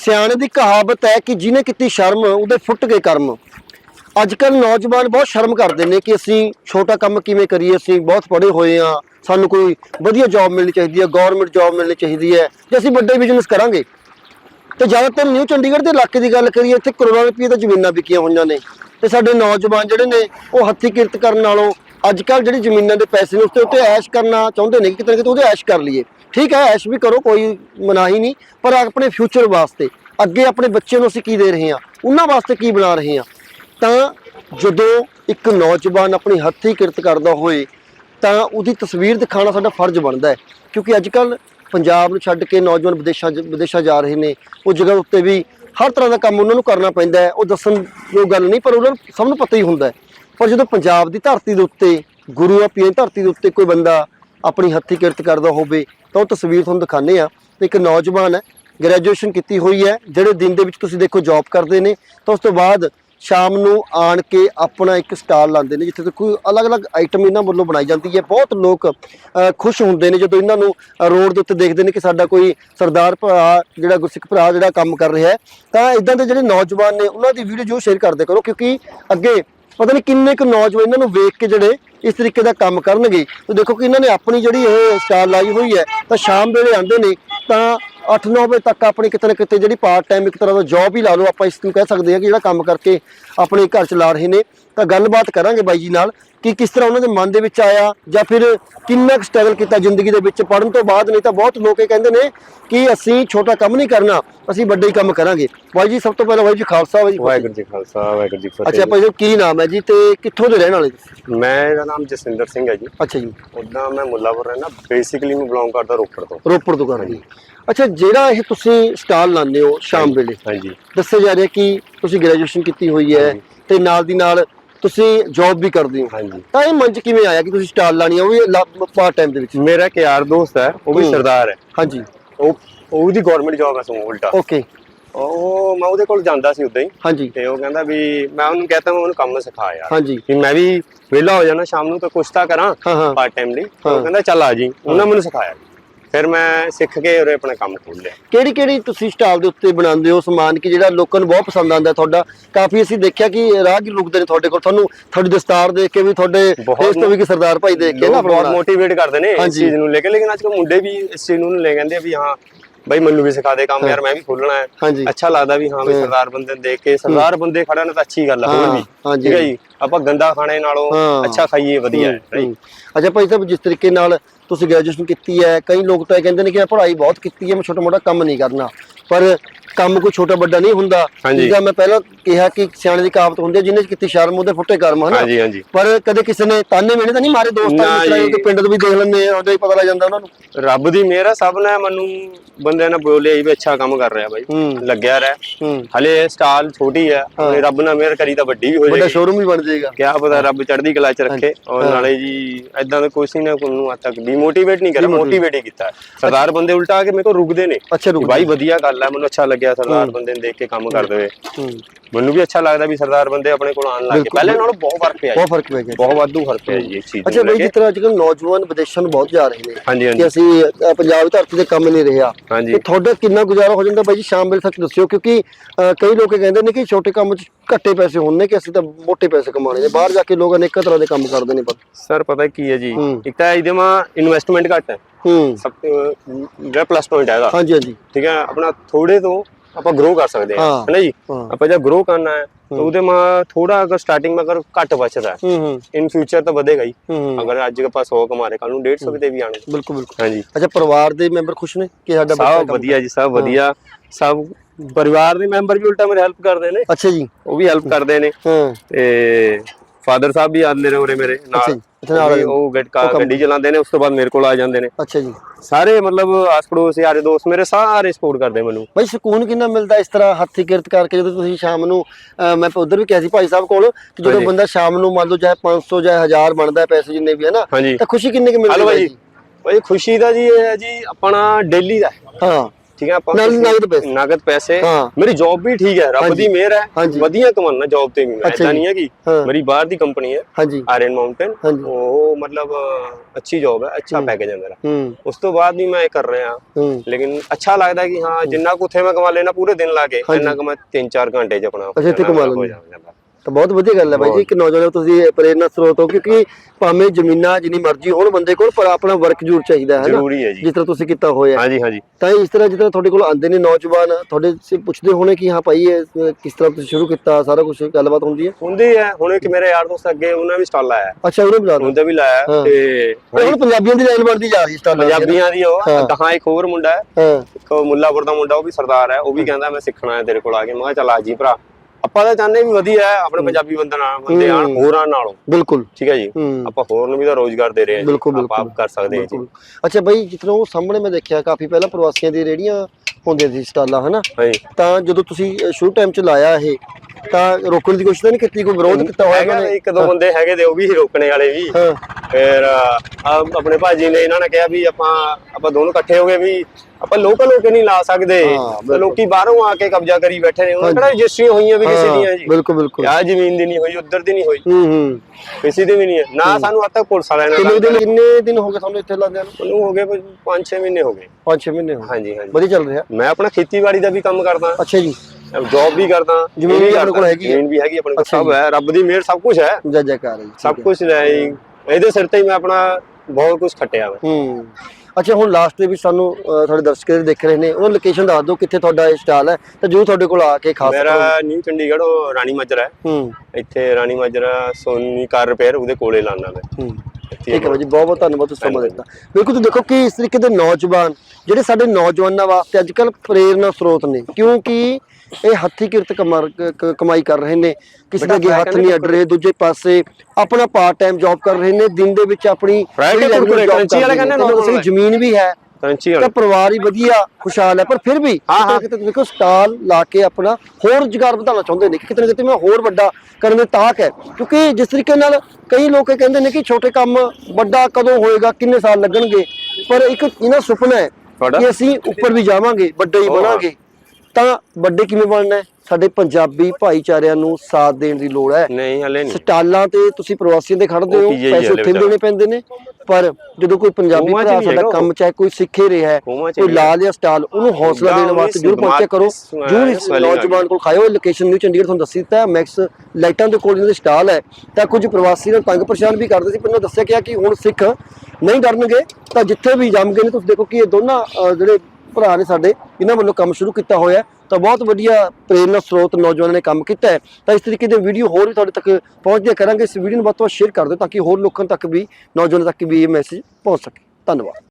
ਸਿਆਣੇ ਦੀ ਕਹਾਵਤ ਹੈ ਕਿ ਜਿਹਨੇ ਕੀਤੀ ਸ਼ਰਮ, ਉਹਦੇ ਫੁੱਟ ਗਏ ਕਰਮ। ਅੱਜ ਕੱਲ ਨੌਜਵਾਨ ਬਹੁਤ ਸ਼ਰਮ ਕਰਦੇ ਨੇ ਕਿ ਅਸੀਂ ਛੋਟਾ ਕੰਮ ਕਿਵੇਂ ਕਰੀਏ, ਅਸੀਂ ਬਹੁਤ ਪੜ੍ਹੇ ਹੋਏ ਆ ਸਾਨੂੰ ਕੋਈ ਵਧੀਆ ਜੌਬ ਮਿਲਣੀ ਚਾਹੀਦੀ ਹੈ ਗਵਰਨਮੈਂਟ ਜੌਬ ਮਿਲਣੀ ਚਾਹੀਦੀ ਹੈ, ਜੇ ਅਸੀਂ ਵੱਡੇ ਬਿਜ਼ਨਸ ਕਰਾਂਗੇ। ਤੇ ਜ਼ਿਆਦਾਤਰ ਨਿਊ ਚੰਡੀਗੜ੍ਹ ਦੇ ਇਲਾਕੇ ਦੀ ਗੱਲ ਕਰੀਏ, ਇੱਥੇ ਕਰੋੜਾਂ ਰੁਪਏ ਦੀਆਂ ਜ਼ਮੀਨਾਂ ਵਿਕੀਆਂ ਹੋਈਆਂ ਨੇ। ਤੇ ਸਾਡੇ ਨੌਜਵਾਨ ਜਿਹੜੇ ਨੇ, ਉਹ ਹੱਥੀਂ ਕਿਰਤ ਕਰਨ ਨਾਲੋਂ ਅੱਜ ਕੱਲ ਜਿਹੜੀ ਜ਼ਮੀਨਾਂ ਦੇ ਪੈਸੇ ਨੇ, ਉਸ ਤੇ ਉੱਤੇ ਐਸ਼ ਕਰਨਾ ਚਾਹੁੰਦੇ ਨੇ ਕਿਤੇ ਨਾ ਕਿਤੇ ਉਹਦੇ ਐਸ਼ ਕਰ ਲਈਏ। ਠੀਕ ਹੈ, ਐਸ਼ ਵੀ ਕਰੋ, ਕੋਈ ਮਨਾਹੀ ਨਹੀਂ, ਪਰ ਆਪਣੇ ਫਿਊਚਰ ਵਾਸਤੇ, ਅੱਗੇ ਆਪਣੇ ਬੱਚਿਆਂ ਨੂੰ ਅਸੀਂ ਕੀ ਦੇ ਰਹੇ ਹਾਂ? ਉਹਨਾਂ ਵਾਸਤੇ ਕੀ ਬਣਾ ਰਹੇ ਹਾਂ? ਤਾਂ ਜਦੋਂ ਇੱਕ ਨੌਜਵਾਨ ਆਪਣੀ ਹੱਥੀਂ ਕਿਰਤ ਕਰਦਾ ਹੋਏ, ਤਾਂ ਉਹਦੀ ਤਸਵੀਰ ਦਿਖਾਉਣਾ ਸਾਡਾ ਫਰਜ਼ ਬਣਦਾ ਹੈ। ਕਿਉਂਕਿ ਅੱਜ ਕੱਲ ਪੰਜਾਬ ਨੂੰ ਛੱਡ ਕੇ ਨੌਜਵਾਨ ਵਿਦੇਸ਼ਾਂ 'ਚ- ਵਿਦੇਸ਼ਾਂ ਜਾ ਰਹੇ ਨੇ, ਉਹ ਜਗ੍ਹਾ ਉੱਤੇ ਵੀ ਹਰ ਤਰ੍ਹਾਂ ਦਾ ਕੰਮ ਉਹਨਾਂ ਨੂੰ ਕਰਨਾ ਪੈਂਦਾ ਹੈ, ਉਹ ਦੱਸਣ ਜੋ ਗੱਲ ਨਹੀਂ, ਪਰ ਉਹਨਾਂ ਨੂੰ ਸਭ ਨੂੰ ਪਤਾ ਹੀ ਹੁੰਦਾ ਹੈ। ਪਰ ਜਦੋਂ ਪੰਜਾਬ ਦੀ ਧਰਤੀ ਦੇ ਉੱਤੇ, ਗੁਰੂਆਂ ਆ ਦੀ ਧਰਤੀ ਦੇ ਉੱਤੇ ਕੋਈ ਬੰਦਾ ਆਪਣੀ ਹੱਥੀਂ ਕਿਰਤ ਕਰਦਾ ਹੋਵੇ ਤਾਂ ਉਹ ਤਸਵੀਰ ਤੁਹਾਨੂੰ ਦਿਖਾਣੇ ਆ ਇੱਕ ਨੌਜਵਾਨ ਹੈ ਗ੍ਰੈਜੂਏਸ਼ਨ ਕੀਤੀ ਹੋਈ ਹੈ। ਜਿਹੜੇ ਦਿਨ ਦੇ ਵਿੱਚ ਤੁਸੀਂ ਦੇਖੋ ਜੌਬ ਕਰਦੇ ਨੇ, ਤਾਂ ਉਸ ਤੋਂ ਬਾਅਦ ਸ਼ਾਮ ਨੂੰ ਆਣ ਕੇ ਆਪਣਾ ਇੱਕ ਸਟਾਲ ਲਾਉਂਦੇ ਨੇ, ਜਿੱਥੇ ਤੇ ਕੋਈ ਅਲੱਗ-ਅਲੱਗ ਆਈਟਮ ਇਹਨਾਂ ਵੱਲੋਂ ਬਣਾਈ ਜਾਂਦੀ ਹੈ। ਬਹੁਤ ਲੋਕ ਖੁਸ਼ ਹੁੰਦੇ ਨੇ ਜਦੋਂ ਇਹਨਾਂ ਨੂੰ ਰੋਡ ਦੇ ਉੱਤੇ ਦੇਖਦੇ ਨੇ ਕਿ ਸਾਡਾ ਕੋਈ ਸਰਦਾਰ ਭਰਾ, ਜਿਹੜਾ ਗੁਰਸਿੱਖ ਭਰਾ ਜਿਹੜਾ ਕੰਮ ਕਰ ਰਿਹਾ ਹੈ। ਤਾਂ ਇਦਾਂ ਦੇ ਜਿਹੜੇ ਨੌਜਵਾਨ ਨੇ, ਉਹਨਾਂ ਦੀ ਵੀਡੀਓ ਜੋ ਸ਼ੇਅਰ ਕਰਦੇ ਕਰੋ, ਕਿਉਂਕਿ ਅੱਗੇ ਪਤਾ ਨਹੀਂ ਕਿੰਨੇ ਕੁ ਨੌਜਵਾਨ ਇਹਨਾਂ ਨੂੰ ਵੇਖ ਕੇ ਜਿਹੜੇ ਇਸ ਤਰੀਕੇ ਦਾ ਕੰਮ ਕਰਨਗੇ। ਤੇ ਦੇਖੋ ਕਿ ਇਹਨਾਂ ਨੇ ਆਪਣੀ ਜਿਹੜੀ ਇਹ ਸਟਾਲ ਲਾਈ ਹੋਈ ਹੈ, ਤਾਂ ਸ਼ਾਮ ਵੇਲੇ ਆਉਂਦੇ ਨੇ, ਤਾਂ 8-9 ਵਜੇ ਤੱਕ ਆਪਣੀ ਕਿਤੇ ਨਾ ਕਿਤੇ ਜਿਹੜੀ ਪਾਰਟ ਟਾਈਮ ਇੱਕ ਤਰ੍ਹਾਂ ਦਾ ਜੌਬ ਹੀ ਲਾ ਲਓ ਆਪਾਂ ਇਸ ਨੂੰ ਕਹਿ ਸਕਦੇ ਹਾਂ ਕਿ ਜਿਹੜਾ ਕੰਮ ਕਰਕੇ ਆਪਣੇ ਘਰ ਚਲਾ ਰਹੇ ਨੇ। ਤਾਂ ਗੱਲਬਾਤ ਕਰਾਂਗੇ ਬਾਈ ਜੀ ਨਾਲ ਕਿ ਕਿਸ ਤਰ੍ਹਾਂ ਉਹਨਾਂ ਦੇ ਮਨ ਦੇ ਵਿੱਚ ਆਇਆ ਜਾਂ ਫਿਰ ਕਿੰਨਾ ਕੁ ਸਟਰਗਲ ਕੀਤਾ ਜ਼ਿੰਦਗੀ ਦੇ ਵਿੱਚ। ਪੜਨ ਤੋਂ ਬਾਅਦ ਨਹੀਂ ਤਾਂ ਬਹੁਤ ਲੋਕ ਇਹ ਕਹਿੰਦੇ ਨੇ ਕਿ ਅਸੀਂ ਛੋਟਾ ਕੰਮ ਨਹੀਂ ਕਰਨਾ ਅਸੀਂ ਵੱਡੇ ਹੀ ਕੰਮ ਕਰਾਂਗੇ। ਬਾਈ ਜੀ ਸਭ ਤੋਂ ਪਹਿਲਾਂ ਬਾਈ ਜੀ ਖਾਲਸਾ ਬਾਈ ਜੀ ਵਾਹਿਗੁਰੂ ਜੀ ਖਾਲਸਾ ਵਾਹਿਗੁਰੂ ਜੀ ਕੀ ਅੱਛਾ ਫਤਿਹ ਭਾਈ ਜੀ ਕੀ ਨਾਮ ਹੈ ਜੀ ਤੇ ਕਿੱਥੋਂ ਦੇ ਰਹਿਣ ਵਾਲੇ ਜੀ ਮੇਰਾ ਨਾਮ ਜਸਵਿੰਦਰ ਸਿੰਘ ਹੈ ਜੀ। ਅੱਛਾ ਜੀ। ਉਦਾਂ ਮੈਂ ਮੁੱਲਾਪੁਰ ਰਹਿਣਾ ਬੇਸਿਕਲੀ ਮੈਂ ਬਿਲੋਂਗ ਕਰਦਾ ਰੋਪੜ ਤੋਂ। ਰੋਪੜ ਤੋਂ ਕਰ ਰਹੇ ਜੀ ਅੱਛਾ ਜਿਹੜਾ ਇਹ ਤੁਸੀਂ ਸਟਾਲ ਲਾਉਂਦੇ ਹੋ ਸ਼ਾਮ ਵੇਲੇ ਹਾਂਜੀ। ਦੱਸਿਆ ਜਾ ਰਿਹਾ ਕਿ ਤੁਸੀਂ ਗ੍ਰੈਜੂਏਸ਼ਨ ਕੀਤੀ ਹੋਈ ਹੈ। ਤੇ ਨਾਲ ਦੀ ਨਾਲ ਤੁਸੀਂ ਜੌਬ ਵੀ ਕਰਦੇ ਹੋ। ਹਾਂਜੀ। ਤਾਂ ਇਹ ਮਨ ਚ ਕਿਵੇਂ ਆਇਆ ਕਿ ਤੁਸੀਂ ਸਟਾਲ ਲਾਣੀ ਆ ਉਹ ਵੀ ਪਾਰਟ ਟਾਈਮ ਦੇ ਵਿੱਚ। ਮੇਰਾ ਇੱਕ ਯਾਰ ਦੋਸਤ ਹੈ ਉਹ ਵੀ। ਸਰਦਾਰ ਹੈ। ਹਾਂਜੀ। ਉਹ ਉਹਦੀ ਗਵਰਨਮੈਂਟ ਜੌਬ ਹੈ ਸੋ ਉਲਟਾ। ਓਕੇ ਉਹ ਮੈਂ ਉਹਦੇ ਕੋਲ ਜਾਂਦਾ ਸੀ ਉਦਾਂ ਹੀ। ਹਾਂਜੀ। ਤੇ ਉਹ ਕਹਿੰਦਾ ਵੀ ਮੈਂ ਉਹਨੂੰ ਕਹਤਾ ਮੈਂ ਉਹਨੂੰ ਕੰਮ ਸਿਖਾ ਯਾਰ। ਹਾਂਜੀ। ਵੀ ਮੈਂ ਵੀ ਵਿਹਲਾ ਹੋ ਜਾਣਾ ਸ਼ਾਮ ਨੂੰ ਤਾਂ ਕੁਛ ਤਾਂ ਕਰਾਂ ਪਾਰਟ ਟਾਈਮ ਲਈ। ਉਹ ਕਹਿੰਦਾ ਚੱਲ ਆ ਜੀ। ਉਹਨਾਂ ਮੈਨੂੰ ਸਿਖਾਇਆ। ਫਿਰ ਮੈਂ ਸਿੱਖ ਕੇ ਉਰੇ ਆਪਣਾ ਕੰਮ ਖੋਲ ਲਿਆ। ਕਿਹੜੀ ਕਿਹੜੀ ਤੁਸੀਂ ਸਟਾਲ ਦੇ ਉੱਤੇ ਬਣਾਉਂਦੇ ਹੋ ਸਮਾਨ ਕਿ ਜਿਹੜਾ ਲੋਕਾਂ ਨੂੰ ਬਹੁਤ ਪਸੰਦ ਆਉਂਦਾ ਤੁਹਾਡਾ? ਕਾਫੀ ਅਸੀਂ ਦੇਖਿਆ ਕਿ ਰਾਹਗੀਰ ਰੁਕਦੇ ਨੇ ਤੁਹਾਡੇ ਕੋਲ। ਤੁਹਾਨੂੰ ਤੁਹਾਡੀ ਦਸਤਾਰ ਦੇਖ ਕੇ ਵੀ ਤੁਹਾਡੇ ਫੇਸ ਤੋਂ ਵੀ ਕਿ ਸਰਦਾਰ ਭਾਈ ਦੇਖ ਕੇ ਨਾ ਬਹੁਤ ਮੋਟੀਵੇਟ ਕਰਦੇ ਨੇ ਇਸ। ਚੀਜ਼ ਨੂੰ ਲੈ ਕੇ। ਲੇਕਿਨ ਅੱਜ ਕੱਲ੍ਹ ਮੁੰਡੇ ਵੀ ਇਸ ਚੀਜ਼ ਨੂੰ ਲੈ ਕਹਿੰਦੇ ਆ ਵੀ ਹਾਂ ਬਈ ਮੈਨੂੰ ਵੀ ਸਿਖਾ ਦੇ ਕੰਮ ਯਾਰ ਮੈਂ ਵੀ ਖੋਲਣਾ ਹੈ। ਅੱਛਾ ਲੱਗਦਾ ਵੀ ਹਾਂ ਵੀ। ਸਰਦਾਰ ਬੰਦੇ ਨੂੰ ਦੇਖ ਕੇ ਸਰਦਾਰ ਬੰਦੇ ਖੜਾ ਨੇ ਤਾਂ ਅੱਛੀ ਗੱਲ ਹੈ ਹੋਰ ਵੀ ਠੀਕ ਹੈ ਜੀ? ਆਪਾਂ ਗੰਦਾ ਖਾਣੇ ਨਾਲੋਂ। ਅੱਛਾ ਖਾਈਏ ਵਧੀਆ ਹੂੰ। ਅੱਛਾ ਭਾਈ ਸਾਹਿਬ ਜਿਸ ਤਰੀਕੇ ਨਾਲ ਤੁਸੀਂ ਗ੍ਰੈਜੂਏਸ਼ਨ ਕੀਤੀ ਹੈ ਕਈ ਲੋਕ ਤਾਂ ਇਹ ਕਹਿੰਦੇ ਨੇ ਕਿ ਮੈਂ ਪੜ੍ਹਾਈ ਬਹੁਤ ਕੀਤੀ ਹੈ ਮੈਂ ਛੋਟਾ ਮੋਟਾ ਕੰਮ ਨਹੀਂ ਕਰਨਾ। ਪਰ ਕੰਮ ਕੋਈ ਛੋਟਾ ਵੱਡਾ ਨਹੀਂ ਹੁੰਦਾ। ਜਿੱਦਾਂ ਮੈਂ ਪਹਿਲਾਂ ਕਿਹਾ ਕਿ ਸਿਆਣੇ ਦੀ ਕਹਾਵਤ ਹੁੰਦੀ ਹੈ ਜਿਹਨੇ ਚ ਕੀਤੀ ਸ਼ਰਮ ਉਹਦੇ ਫੁੱਟੇ ਕਰਮ ਹਨਾ? ਹਾਂਜੀ ਹਾਂਜੀ। ਪਰ ਕਦੇ ਕਿਸੇ ਨੇ ਤਾਨੇ ਮੇਨੇ ਤਾਂ ਨਹੀਂ ਮਾਰੇ ਦੋਸਤਾਂ ਨਾ ਜੀ। ਕਿ ਪਿੰਡ ਤੋਂ ਵੀ ਦੇਖ ਲੈਂਦੇ ਆ ਉਹਦਾ ਹੀ ਪਤਾ ਲੱਗ ਜਾਂਦਾ ਉਹਨਾਂ ਨੂੰ। ਰੱਬ ਦੀ ਮਿਹਰ ਹੈ ਸਭ ਨੇ ਮੈਨੂੰ ਬੰਦਿਆਂ ਨੇ ਬੋਲਿਆ ਜੀ ਵੀ ਅੱਛਾ ਕੰਮ ਕਰ ਰਿਹਾ ਬਾਈ। ਲੱਗਿਆ ਰਹਿ। ਹਲੇ ਸਟਾਲ ਛੋਟੀ ਹੈ। ਆਪਣੇ ਰੱਬ ਨਾਲ ਮਿਹਰ ਕਰੀ ਤਾਂ ਵੱਡੀ ਵੀ ਹੋ ਵੱਡਾ ਜਾਏਗੀ। ਸ਼ੋਰੂਮ ਵੀ ਬਣ ਜਾਏਗਾ। ਕਿਆ ਪਤਾ ਰੱਬ ਚੜ੍ਹਦੀ ਕਲਾ ਚ ਰੱਖੇ ਔਰ ਨਾਲੇ ਜੀ ਐਦਾਂ ਦਾ ਕੁਛ ਨਹੀਂ ਨਾ ਕੋਈ ਨੂੰ ਅੱਜ ਤੱਕ ਡੀਮੋਟੀਵੇਟ ਨਹੀਂ ਕਰਿਆ ਮੋਟੀਵੇਟ ਹੀ ਕੀਤਾ। ਸਰਦਾਰ ਬੰਦੇ ਉਲਟਾ ਆ ਕੇ ਮੇਰੇ ਕੋਲ ਰੁਕਦੇ ਨੇ। ਅੱਛਾ ਕਿ ਰੁਕ ਬਾਈ ਵਧੀਆ ਗੱਲ ਹੈ ਮੈਨੂੰ ਅੱਛਾ ਲੱਗਿਆ ਸਰਦਾਰ ਬੰਦੇ ਨੂੰ ਦੇਖ ਕੇ ਕੰਮ ਕਰਦੇ ਹੋਏ। ਮੈਨੂੰ ਵੀ ਅੱਛਾ ਲੱਗਦਾ ਵੀ ਸਰਦਾਰ ਬੰਦੇ ਆਪਣੇ ਕੋਲ ਆਉਣ ਲੱਗ ਪਹਿਲੇ ਨਾਲੋਂ ਬਹੁਤ ਫ਼ਰਕ ਪਿਆ ਬਹੁਤ ਫ਼ਰਕ ਪੈ ਗਿਆ ਬਹੁਤ ਵਾਧੂ ਫ਼ਰਕ ਪਿਆ ਜੀ ਇਸ ਚੀਜ਼ ਅੱਛਾ ਬਈ ਕੇ। ਜਿਸ ਤਰ੍ਹਾਂ ਅੱਜਕੱਲ ਨੌਜਵਾਨ ਵਿਦੇਸ਼ਾਂ ਨੂੰ ਬਹੁਤ ਜਾ ਰਹੇ ਨੇ। ਹਾਂਜੀ ਕਿ ਅਸੀਂ ਪੰਜਾਬ ਦੀ ਧਰਤੀ ਤੇ ਕੰਮ ਨਹੀਂ ਰਿਹਾ। ਤੇ ਤੁਹਾਡਾ ਕਿੰਨਾ ਗੁਜ਼ਾਰਾ ਹੋ ਜਾਂਦਾ ਬਾਈ ਜੀ? ਸ਼ਾਮ ਵੇਲੇ ਤੱਕ ਦੱਸਿਓ ਕਿਉਂਕਿ ਕਈ ਲੋਕ ਇਹ ਕਹਿੰਦੇ ਨੇ ਕਿ ਛੋਟੇ ਕੰਮ 'ਚ ਘੱਟੇ ਪੈਸੇ ਹੁੰਦੇ ਕਿ ਅਸੀਂ ਤਾਂ ਮੋਟੇ ਪੈਸੇ ਕਮਾਉਣੇ ਨੇ। ਬਾਹਰ ਜਾ ਕੇ ਲੋਕ ਅਨੇਕਾਂ ਤਰ੍ਹਾਂ ਦੇ ਕੰਮ ਕਰਦੇ ਨੇ ਪਰ। ਸਰ ਪਤਾ ਕੀ ਹੈ ਜੀ? ਹੂੰ। ਇੱਕ ਤਾਂ ਇਹਦੇ ਮਾ ਇਨਵੈਸਟਮੈਂਟ ਘੱਟ ਹੈ। ਹੂੰ। ਸਭ ਤੋਂ ਜਿਹੜਾ ਪਲੱਸ ਪੁਆਇੰਟ ਹੈ ਇਹਦਾ। ਹਾਂਜੀ ਹਾਂਜੀ। ਠੀਕ ਹੈ? ਆਪਣਾ ਥੋੜੇ ਤੋਂ ਆਪਾਂ ਗਰੋ ਕਰ ਸਕਦੇ ਹਾਂ। ਹਾਂ। ਹੈ ਨਾ ਜੀ? ਹਾਂ। ਆਪਾਂ ਜਦ ਗਰੋ ਕਰਨਾ ਹੈ ਤਾਂ ਉਹਦੇ ਮਾ ਥੋੜਾ ਅਗਰ ਸਟਾਰਟਿੰਗ में ਅਗਰ ਘੱਟ ਬਚਦਾ ਹੈ। ਹੂੰ ਹੂੰ। ਇਨ ਫਿਊਚਰ ਤਾਂ ਵਧੇਗਾ ਹੀ। ਹੂੰ ਅਗਰ ਅੱਜ ਆਪਾਂ 100 ਕਮਾ ਰਹੇ ਕੱਲ ਨੂੰ 150 ਦੇ ਵੀ ਆਣੇ ਬਿਲਕੁਲ ਬਿਲਕੁਲ। ਹਾਂਜੀ। ਅੱਛਾ ਪਰਿਵਾਰ ਦੇ ਮੈਂਬਰ ਖੁਸ਼ ਨੇ ਕਿ ਸਾਡਾ ਬੱਚਾ ਸਭ ਕੰਮ- ਵਧੀਆ ਜੀ ਸਭ ਵਧੀਆ। ਸਭ ਪਰਿਵਾਰ ਦੇ ਮੈਂਬਰ ਵੀ ਉਲਟਾ ਮੇਰੇ ਹੈਲਪ ਕਰਦੇ ਨੇ। ਅੱਛਾ ਜੀ। ਉਹ ਵੀ ਹੈਲਪ ਕਰਦੇ ਨੇ। ਹਾਂ। ਤੇ ਫਾਦਰ ਸਾਹਿਬ ਵੀ ਆਉਂਦੇ ਨੇ ਉਰੇ ਮੇਰੇ ਨਾਲ। ਉਹ ਗੱਡ- ਚਲਾਉਂਦੇ ਨੇ ਉਸ ਤੋਂ ਬਾਅਦ ਮੇਰੇ ਕੋਲ ਆ ਜਾਂਦੇ ਨੇ। ਅੱਛਾ ਜੀ। ਸਾਰੇ ਮਤਲਬ ਆਸ ਪੜੋਸ ਯਾਰੇ ਦੋਸਤ ਮੇਰੇ ਸਾਰੇ ਸਪੋਰਟ ਕਰਦੇ ਮੈਨੂੰ। ਬਈ ਸਕੂਨ ਕਿੰਨਾ ਮਿਲਦਾ ਇਸ ਤਰ੍ਹਾਂ ਹੱਥੀ ਕਿਰਤ ਕਰਕੇ ਜਦੋਂ ਤੁਸੀਂ ਸ਼ਾਮ ਨੂੰ ਮੈਂ ਉਧਰ ਵੀ ਕਿਹਾ ਸੀ ਭਾਈ ਸਾਹਿਬ ਕੋਲ ਕਿ ਜਦੋਂ। ਬੰਦਾ ਸ਼ਾਮ ਨੂੰ ਮੰਨ ਲਓ ਚਾਹੇ 500 ਚਾਹੇ 1000 ਬਣਦਾ ਪੈਸੇ ਜਿੰਨੇ ਵੀ ਹੈ ਨਾ ਤਾਂ ਖੁਸ਼ੀ ਕਿੰਨੇ ਕੁ ਮਿਲਦੀ ਹੈ ਭਾਈ। ਖੁਸ਼ੀ ਦਾ ਜੀ ਇਹ ਹੈ ਜੀ ਆਪਣਾ ਡੇਲੀ ਦਾ। ਹੈ। ਠੀਕ ਹੈ ਆਪਾਂ ਨਾਲ ਨਗਦ ਪੈਸੇ। ਨਗਦ ਪੈਸੇ। ਮੇਰੀ ਜੌਬ ਵੀ ਠੀਕ ਹੈ ਰੱਬ। ਦੀ ਮਿਹਰ ਹੈ। ਵਧੀਆ ਕਮਾਉਣਾ ਜੌਬ ਤੇ ਵੀ ਮੈਂ। ਨਹੀਂ ਹੈ ਕਿ। ਮੇਰੀ ਬਾਹਰ ਦੀ ਕੰਪਨੀ ਹੈ ਆਇਰਨ ਮਾਊਂਟਨ। ਉਹ ਮਤਲਬ ਅੱਛੀ ਜੌਬ ਹੈ ਅੱਛਾ ਪੈਕੇਜ ਹੈ ਮੇਰਾ ਉਸ ਤੋਂ ਬਾਅਦ ਵੀ ਮੈਂ ਇਹ ਕਰ ਰਿਹਾ ਲੇਕਿਨ ਅੱਛਾ ਲੱਗਦਾ ਕਿ ਹਾਂ ਜਿੰਨਾ ਕੁ ਉੱਥੇ ਮੈਂ ਕਮਾ ਲੈਣਾ ਪੂਰੇ ਦਿਨ ਲਾ ਕੇ। ਇੰਨਾ ਕੁ ਮੈਂ 3-4 ਘੰਟੇ ਚ ਆਪਣਾ ਅੱਛਾ, ਇੱਥੇ ਕਮਾ ਲੈਂਦੇ। ਤਾਂ ਬਹੁਤ ਵਧੀਆ ਗੱਲ ਹੈ ਬਾਈ ਜੀ ਕਿ ਨੌਜਵਾਨੋ ਤੁਸੀਂ ਪ੍ਰੇਰਨਾ ਸਰੋਤ ਹੋ ਕਿਉਂਕਿ ਭਾਵੇਂ ਜ਼ਮੀਨਾਂ ਜਿੰਨੀ ਮਰਜ਼ੀ ਹੋਣ ਬੰਦੇ ਕੋਲ ਪਰ ਆਪਣਾ ਵਰਕ ਜ਼ਰੂਰ ਚਾਹੀਦਾ ਹੈ ਨਾ। ਜਿਸ ਤਰ੍ਹਾਂ ਤੁਸੀਂ ਕੀਤਾ ਹੋਇਆ ਹਾਂਜੀ ਹਾਂਜੀ। ਤਾਂ ਇਸ ਤਰ੍ਹਾਂ ਜਿੱਦਾਂ ਤੁਹਾਡੇ ਕੋਲ ਆਉਂਦੇ ਨੇ ਨੌਜਵਾਨ ਤੁਹਾਡੇ ਸੇ ਪੁੱਛਦੇ ਹੋਣੇ ਕਿ ਹਾਂ ਭਾਈ ਇਹ ਕਿਸ ਤਰ੍ਹਾਂ ਤੁਸੀਂ ਸ਼ੁਰੂ ਕੀਤਾ ਸਾਰਾ ਕੁਝ ਗੱਲਬਾਤ ਹੁੰਦੀ ਹੈ? ਹੁੰਦੀ ਹੈ। ਹੁਣ ਇੱਕ ਮੇਰੇ ਯਾਰ ਦੋਸਤ ਅੱਗੇ ਉਹਨਾਂ ਵੀ ਸਟਾਲ ਲਾਇਆ। ਅੱਛਾ ਉਹਨੇ ਬੁਲਾ ਉਹਦਾ ਵੀ ਲਾਇਆ। ਤੇ ਹੁਣ ਪੰਜਾਬੀਆਂ ਦੀ ਲਾਈਨ ਬਣਦੀ ਜਾ ਰਹੀ ਸਟਾਲਾਂ ਪੰਜਾਬੀਆਂ ਦੀ ਉਹ। ਗਾਹਾਂ ਇੱਕ ਹੋਰ ਮੁੰਡਾ? ਹਾਂ। ਇੱਕ ਮੁੱਲਾਪੁਰ ਦਾ ਮੁੰਡਾ ਉਹ ਵੀ ਸਰਦਾਰ ਹੈ। ਉਹ ਵੀ ਕਹਿੰਦਾ ਮੈਂ ਸਿੱਖਣਾ ਹੈ ਤੇਰੇ ਕੋਲ ਆ ਕੇ। ਮੈਂ ਕਿਹਾ ਚੱਲ ਆ ਜੀ ਭਰਾ। ਆਪਾਂ ਤਾਂ ਚਾਹੁੰਦੇ ਵੀ ਵਧੀਆ ਹੈ ਆਪਣੇ ਪੰਜਾਬੀ ਬੰਦੇ ਨਾਲ ਬੰਦੇ ਆਣ। ਹੋਰਾਂ ਨਾਲੋਂ। ਬਿਲਕੁਲ। ਠੀਕ ਹੈ ਜੀ? ਆਪਾਂ ਹੋਰ ਨੂੰ ਵੀ ਤਾਂ ਰੋਜ਼ਗਾਰ ਦੇ ਰਹੇ ਹਾਂ। ਬਿਲਕੁਲ, ਆਪਾਂ ਬਿਲਕੁਲ। ਆਪ ਕਰ ਸਕਦੇ ਹਾਂ ਜੀ। ਅੱਛਾ ਬਾਈ ਜਿੱਦਾਂ ਉਹ ਸਾਹਮਣੇ ਮੈਂ ਦੇਖਿਆ ਕਾਫੀ ਪਹਿਲਾਂ ਪ੍ਰਵਾਸੀਆਂ ਦੀ ਰੇੜੀਆਂ ਹੁੰਦੀਆਂ ਸੀ ਸਟਾਲਾਂ ਹਨਾ? ਤਾਂ ਜਦੋਂ ਤੁਸੀਂ ਸ਼ੁਰੂ ਟਾਈਮ ਚ ਲਾਇਆ ਇਹ ਤਾਂ ਰੋਕਣ ਦੀ ਕੋਸ਼ਿਸ਼ ਤਾਂ ਨਹੀਂ ਕੀਤੀ ਕੋਈ ਵਿਰੋਧ ਕੀਤਾ ਹੋਇਆ ਹੈਗਾ ਉਹਨਾਂ ਨੇ? ਇੱਕ ਦੋ ਬੰਦੇ ਹੈਗੇ ਤੇ ਉਹ ਵੀ ਰੋਕਣੇ ਵਾਲੇ ਵੀ। ਹਾਂ। ਫਿਰ ਆਪਣੇ ਭਾਜੀ ਨੇ ਇਹਨਾਂ ਨੇ ਕਿਹਾ ਵੀ ਆਪਾਂ ਆਪਾਂ ਦੋਨੋਂ ਇਕੱਠੇ ਹੋ ਗਏ ਵੀ ਆਪਾਂ ਲੋਕਲ ਹੋ ਕੇ ਨਹੀਂ ਲਾ ਸਕਦੇ? ਤੇ। ਲੋਕੀ ਬਾਹਰੋਂ ਆ ਕੇ ਕਬਜ਼ਾ ਕਰੀ ਬੈਠੇ ਨੇ ਉਹਨਾਂ। ਕਿਹੜਾ ਰਜਿਸਟਰੀਆਂ ਹੋਈਆਂ ਵੀ ਕਿਸੇ ਦੀਆਂ ਜੀ। ਬਿਲਕੁਲ ਬਿਲਕੁਲ। ਆ ਜ਼ਮੀਨ ਦੀ ਨਹੀਂ ਹੋਈ ਉਧਰ ਦੀ ਨਹੀਂ ਹੋਈ। ਹੂੰ ਹੂੰ। ਕਿਸੇ ਦੀ ਵੀ ਨਹੀਂ ਹੈ। ਨਾ ਸਾਨੂੰ ਤੱਕ ਪੁਲਿਸ ਵਾਲਿਆਂ ਨੇ ਕਿੰਨੇ ਦਿਨ ਕਿੰਨੇ ਦਿਨ ਹੋ ਗਏ ਤੁਹਾਨੂੰ ਇੱਥੇ ਲਾਉਂਦਿਆਂ ਨੂੰ? ਮੈਨੂੰ ਹੋ ਗਏ 5-6 ਮਹੀਨੇ ਹੋ ਗਏ। 5-6 ਮਹੀਨੇ ਹੋ ਗਏ। ਹਾਂਜੀ ਹਾਂਜੀ। ਵਧੀਆ ਚੱਲ ਰਿਹਾ। ਮੈਂ ਆਪਣਾ ਖੇਤੀਬਾੜੀ ਦਾ ਵੀ ਕੰਮ ਕਰਦਾ। ਅੱਛਾ ਜੀ। ਜੌਬ ਵੀ ਕਰਦਾ। ਜ਼ਮੀਨ ਵੀ ਆਪਣੇ ਕੋਲ ਹੈਗੀ ਹੈ? ਜ਼ਮੀਨ ਵੀ ਹੈਗੀ ਆਪਣੇ ਕੋਲ। ਸਭ ਹੈ। ਰੱਬ ਦੀ ਮਿਹਰ ਸਭ ਕੁਝ ਹੈ। ਜੈ ਜੈਕਾਰ ਜੀ। ਸਭ ਕੁਝ ਹੈ। ਇਹਦੇ ਸਿਰ ਤੇ ਹੀ ਮੈਂ ਆਪਣਾ ਬਹੁਤ ਕੁਝ ਖੱਟਿਆ ਵਾ। ਹੂੰ। ਅੱਛਾ ਹੁਣ ਲਾਸਟ ਦੇ ਵਿੱਚ ਸਾਨੂੰ ਅਹ, ਤੁਹਾਡੇ ਦਰਸ਼ਕ ਜਿਹੜੇ ਦੇਖ ਰਹੇ ਨੇ ਉਹ ਲੋਕੇਸ਼ਨ ਦੱਸ ਦਿਓ ਕਿੱਥੇ ਤੁਹਾਡਾ ਇਹ ਸਟਾਲ ਹੈ ਤੇ ਜੋ ਤੁਹਾਡੇ ਕੋਲ ਆ ਕੇ ਖਾਸ ਮੇਰਾ ਨਿਊ ਚੰਡੀਗੜ੍ਹ ਉਹ ਰਾਣੀ ਮਾਜਰਾ ਹੈ। ਹੂੰ। ਇੱਥੇ ਰਾਣੀ ਮਾਜਰਾ ਸੋਨੀ ਕਾਰ ਰਿਪੇਅਰ ਉਹਦੇ ਕੋਲੇ ਲਾਣਾ ਮੈਂ। ਹੂੰ। ਇੱਥੇ ਠੀਕ ਹੈ ਜੀ ਬਹੁਤ ਬਹੁਤ ਧੰਨਵਾਦ ਤੁਸੀਂ ਸਮਾਂ ਦਿੱਤਾ। ਬਿਲਕੁਲ ਤੁਸੀਂ ਦੇਖੋ ਕਿ ਇਸ ਤਰੀਕੇ ਦੇ ਨੌਜਵਾਨ ਜਿਹੜੇ ਸਾਡੇ ਨੌਜਵਾਨਾਂ ਵਾਸਤੇ ਅੱਜ ਕੱਲ ਪ੍ਰੇਰਨਾ ਸਰੋਤ ਨੇ। ਕਿਉਂਕਿ ਇਹ ਹੱਥੀ ਕਿਰਤ ਕਮਾਈ ਕਰ ਰਹੇ ਨੇ। ਕਿਸੇ ਦੇ ਅੱਗੇ ਹੱਥ ਨਹੀਂ ਅੱਡ ਰਹੇ ਦੂਜੇ ਪਾਸੇ ਆਪਣਾ ਪਾਰਟ ਟਾਈਮ ਜੌਬ ਕਰ ਰਹੇ ਨੇ। ਦਿਨ ਦੇ ਵਿੱਚ ਆਪਣੀ ਕੁਰਕੁਰੇ, ਕਰੰਚੀ ਵਾਲੇ। ਕਹਿੰਦੇ ਜ਼ਮੀਨ ਵੀ ਹੈ। ਕਰੰਚੀ ਤਾਂ ਵਾਲਾ ਪਰਿਵਾਰ ਹੀ ਵਧੀਆ ਖੁਸ਼ਹਾਲ ਹੈ ਪਰ ਫਿਰ ਵੀ ਹਾਂ, ਕਿਤੇ ਦੇਖੋ ਸਟਾਲ ਲਾ ਕੇ ਆਪਣਾ ਹੋਰ ਰੁਜ਼ਗਾਰ ਵਧਾਉਣਾ ਚਾਹੁੰਦੇ ਨੇ ਕਿਤੇ ਨਾ ਕਿਤੇ ਮੈਂ ਹੋਰ ਵੱਡਾ ਕਰਨ ਦੇ ਤਾਕ ਹੈ ਕਿਉਂਕਿ ਜਿਸ ਤਰੀਕੇ ਨਾਲ ਕਈ ਲੋਕ ਕਹਿੰਦੇ ਨੇ ਕਿ ਛੋਟੇ ਕੰਮ ਵੱਡਾ ਕਦੋਂ ਹੋਏਗਾ ਕਿੰਨੇ ਸਾਲ ਲੱਗਣਗੇ ਪਰ ਇੱਕ ਇਹਨਾਂ ਸੁਪਨਾ ਹੈ? ਕਿ ਅਸੀਂ ਉੱਪਰ ਵੀ ਜਾਵਾਂਗੇ ਵੱਡੇ ਹਾਂ। ਬਣਾਂਗੇ ਤਾਂ ਵੱਡੇ ਕਿਵੇਂ ਬਣਨਾ ਹੈ? ਸਾਡੇ ਪੰਜਾਬੀ ਭਾਈਚਾਰਿਆਂ ਨੂੰ ਸਾਥ ਦੇਣ ਦੀ ਲੋੜ ਹੈ। ਨਹੀਂ ਹਲੇ ਨਹੀਂ। ਸਟਾਲਾਂ ਤੇ ਤੁਸੀਂ ਪ੍ਰਵਾਸੀਆਂ ਦੇ ਖੜਦੇ ਹੋ ਜੀ ਪੈਸੇ ਉੱਥੇ। ਦੇਣੇ ਪੈਂਦੇ ਨੇ। ਪਰ ਜਦੋਂ ਕੋਈ ਪੰਜਾਬੀ ਭਰਾ ਸਾਡਾ। ਕੰਮ ਚਾਹੇ ਕੋਈ ਸਿੱਖੇ ਰਿਹਾ ਹੈ ਕੋਈ ਵੀ। ਲਾ ਲਿਆ ਸਟਾਲ ਉਹਨੂੰ ਹੌਸਲਾ ਦੇਣ ਵਾਸਤੇ ਜਰੂਰ ਪਹੁੰਚਿਆ ਕਰੋ। ਜਰੂਰ ਨੌਜਵਾਨ ਕੋਲ ਖਾਇਓ ਲੋਕੇਸ਼ਨ ਨਿਊ ਚੰਡੀਗੜ੍ਹ ਤੁਹਾਨੂੰ ਦੱਸੀ ਦਿੱਤਾ ਮੈਕਸ ਲਾਈਟਾਂ ਦੇ ਕੋਲ ਇਹਨਾਂ ਦੇ ਸਟਾਲ ਹੈ ਤਾਂ ਕੁਝ ਪ੍ਰਵਾਸੀ ਨਾਲ ਤੰਗ ਪਰੇਸ਼ਾਨ ਵੀ ਕਰਦੇ ਸੀ ਪਰ ਉਹਨਾਂ ਦੱਸਿਆ ਕਿ ਹੁਣ ਸਿੱਖ ਨਹੀਂ ਡਰਨਗੇ ਤਾਂ ਜਿੱਥੇ ਵੀ ਜੰਮ ਗਏ ਨੇ ਤੁਸੀਂ ਦੇਖੋ ਕਿ ਇਹ ਦੋਨਾਂ ਜਿਹੜੇ ਭਰਾ ਨੇ ਸਾਡੇ ਇਹਨਾਂ ਵੱਲੋਂ ਕੰਮ ਸ਼ੁਰੂ ਕੀਤਾ ਹੋਇਆ ਤਾਂ ਬਹੁਤ ਵਧੀਆ ਪ੍ਰੇਰਨਾ ਸਰੋਤ ਨੌਜਵਾਨਾਂ ਨੇ ਕੰਮ ਕੀਤਾ ਹੈ। ਤਾਂ ਇਸ ਤਰੀਕੇ ਦੇ ਵੀਡੀਓ ਹੋਰ ਵੀ ਤੁਹਾਡੇ ਤੱਕ ਪਹੁੰਚਦੇ ਕਰਾਂਗੇ। ਇਸ ਵੀਡੀਓ ਨੂੰ ਵੱਧ ਤੋਂ ਵੱਧ ਸ਼ੇਅਰ ਕਰ ਦਿਓ ਤਾਂ ਕਿ ਹੋਰ ਲੋਕਾਂ ਤੱਕ ਵੀ, ਨੌਜਵਾਨਾਂ ਤੱਕ ਵੀ ਇਹ ਮੈਸੇਜ ਪਹੁੰਚ ਸਕੇ। ਧੰਨਵਾਦ।